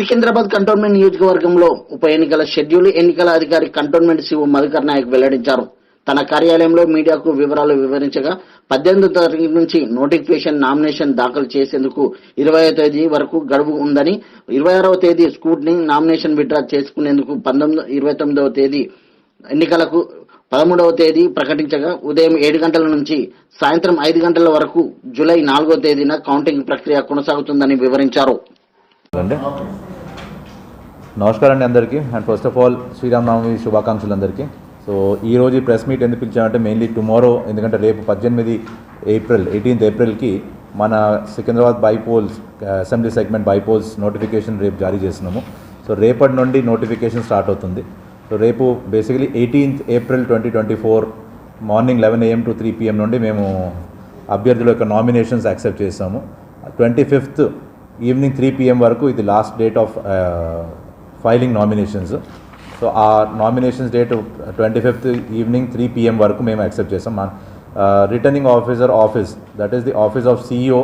Secunderabad cantonment నియోజకవర్గంలో ఉప ఎన్నికల షెడ్యూల్ ఎన్నికల అధికారి కంటోన్మెంట్ సీఓ మధుకర్ నాయక్ వెల్లడించారు. తన కార్యాలయంలో మీడియాకు వివరాలు వివరించగా పద్దెనిమిదో తారీఖు నుంచి నోటిఫికేషన్ నామినేషన్ దాఖలు చేసేందుకు ఇరవై తేదీ వరకు గడువు ఉందని ఇరవై ఆరవ తేదీ స్కూట్ని నామినేషన్ విత్డ్రా చేసుకునేందుకు పంతొమ్మిది ఇరవై తొమ్మిదవ తేదీ ఎన్నికలకు పదమూడవ తేదీ ప్రకటించగా ఉదయం ఏడు గంటల నుంచి సాయంత్రం ఐదు గంటల వరకు జూలై నాలుగో తేదీన కౌంటింగ్ ప్రక్రియ కొనసాగుతుందని వివరించారు. నమస్కారం అండి అందరికీ. And first of all Sriramanavami శుభాకాంక్షలు అందరికీ. సో ఈ రోజు ఈ ప్రెస్ మీట్ ఎందుకు పిలిచామంటే మెయిన్లీ టుమారో ఎందుకంటే రేపు పద్దెనిమిది ఏప్రిల్ ఎయిటీన్త్ ఏప్రిల్కి మన Secunderabad bypolls assembly segment bypolls notification రేపు జారీ చేసినాము సో రేపటి నుండి నోటిఫికేషన్ స్టార్ట్ అవుతుంది. సో రేపు basically eighteenth April twenty twenty four morning eleven AM to three PM నుండి మేము అభ్యర్థుల యొక్క నామినేషన్స్ యాక్సెప్ట్ చేస్తాము. Twenty fifth evening three PM వరకు ఇది last date of filing nominations so ఆ nominations date twenty fifth evening three PM వరకు మేము యాక్సెప్ట్ చేస్తాం. మా returning officer office that is the office of CEO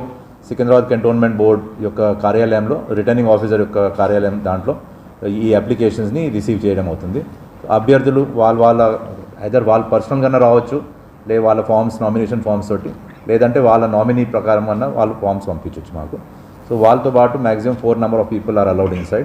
Secunderabad cantonment board యొక్క కార్యాలయంలో returning officer యొక్క కార్యాలయం దాంట్లో ఈ అప్లికేషన్స్ని రిసీవ్ చేయడం అవుతుంది. అభ్యర్థులు వాళ్ళ వాళ్ళ ఐదర్ వాళ్ళ పర్సనల్గానే రావచ్చు లే వాళ్ళ ఫామ్స్ నామినేషన్ ఫామ్స్ తోటి లేదంటే వాళ్ళ నామినీ ప్రకారం అన్న వాళ్ళు ఫామ్స్ పంపించవచ్చు మాకు. సో వాళ్ళతో పాటు maximum four number of people are allowed inside